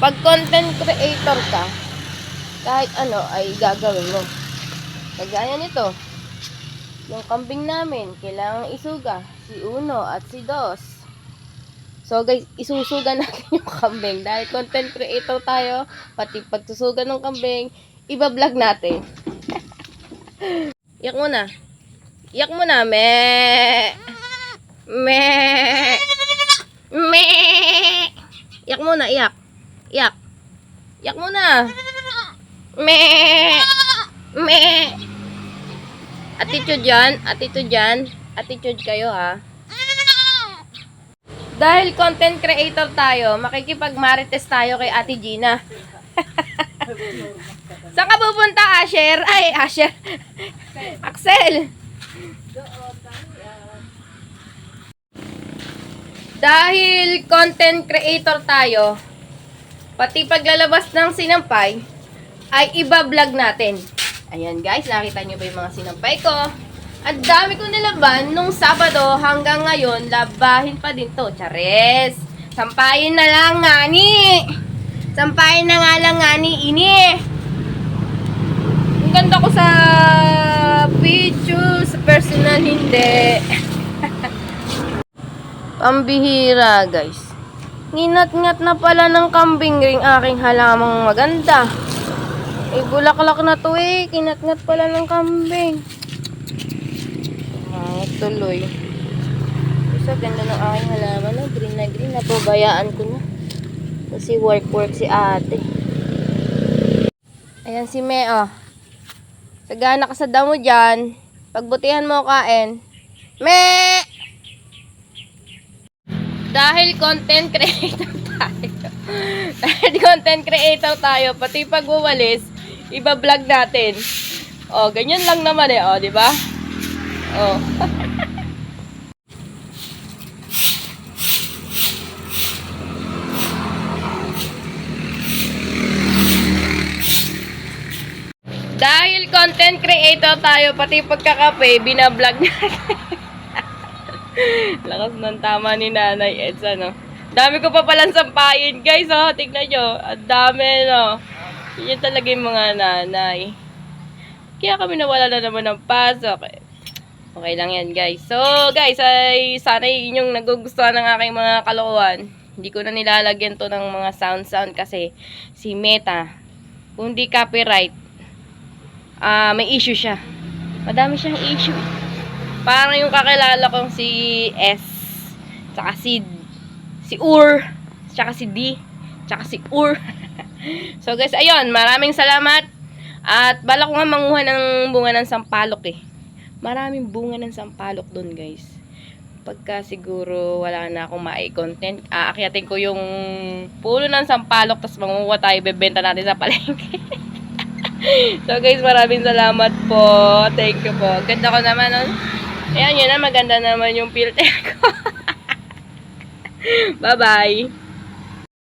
Pag content creator ka, kahit ano ay gagawin mo. Kagaya nito. Yung kambing namin, kailangan isuga. Si Uno at si Dos. So guys, isusuga natin yung kambing. Dahil content creator tayo, pati pagsusuga ng kambing, iba-vlog natin. Iyak mo na. Iyak mo na, me. Me. Me. Iyak mo na, iyak. Iyak. Iyak mo na. Me. Me. Attitude yan. Attitude yan. Attitude kayo, ha. Dahil content creator tayo, makikipag-marites tayo kay Ate Gina. Saan ka pupunta, Asher? Ay, Asher. Axel. Dahil content creator tayo, pati paglalabas ng sinampay, ay iba-vlog natin. Ayan guys, nakita nyo ba yung mga sinampay ko? Ang dami ko nilaban nung Sabado hanggang ngayon, labahin pa din to. Chares! Sampayin na lang ngani! Sampayin na nga lang ngani ini! Ang ganda ko sa video, sa personal hindi. Pambihira guys. Nginat-ngat na pala ng kambing ring aking halamang maganda. Eh, bulaklak na to eh. Kinat-ngat pala ng kambing. Ah, tuloy. Isa, ganda ng aking halaman. No? Green na green. Napabayaan ko na. Kasi work-work si ate. Ayan si Me, oh. Sagana ka sa damo dyan. Pagbutihan mo kain. Me! Dahil content creator tayo. Dahil content creator tayo, pati pagwawalis, iba-vlog natin. Oh, ganyan lang naman eh, oh, di ba? Oh. Dahil content creator tayo, pati pagkakape, binablog natin. Lakas ng tama ni Nanay Eds, ano. Dami ko pa palang sampayin, guys, oh. Tignan nyo. Ang dami, no. Yan talaga yung mga nanay. Kaya kami nawala na naman ng pasok. eh. Okay lang yan, guys. So, guys, ay sana inyong nagugustuhan ng aking mga kalokohan. Hindi ko na nilalagyan to ng mga sound-sound kasi si Meta, kung di copyright, ah may issue siya. Madami siyang issue. Parang yung kakilala kong si S, tsaka si, si Ur, tsaka si D, tsaka si Ur. so guys, ayun, maraming salamat. At bala ko nga manguha ng bunga ng sampalok eh. Maraming bunga ng sampalok doon guys. Pagka siguro wala na akong mai-content, aakyatin ko yung pulo ng sampalok tapos manguha tayo, bebenta natin sa palengke. so guys, maraming salamat po. Thank you po. Ganda ko naman nun. Ayan, yun na. Maganda naman yung filter ko. Bye-bye.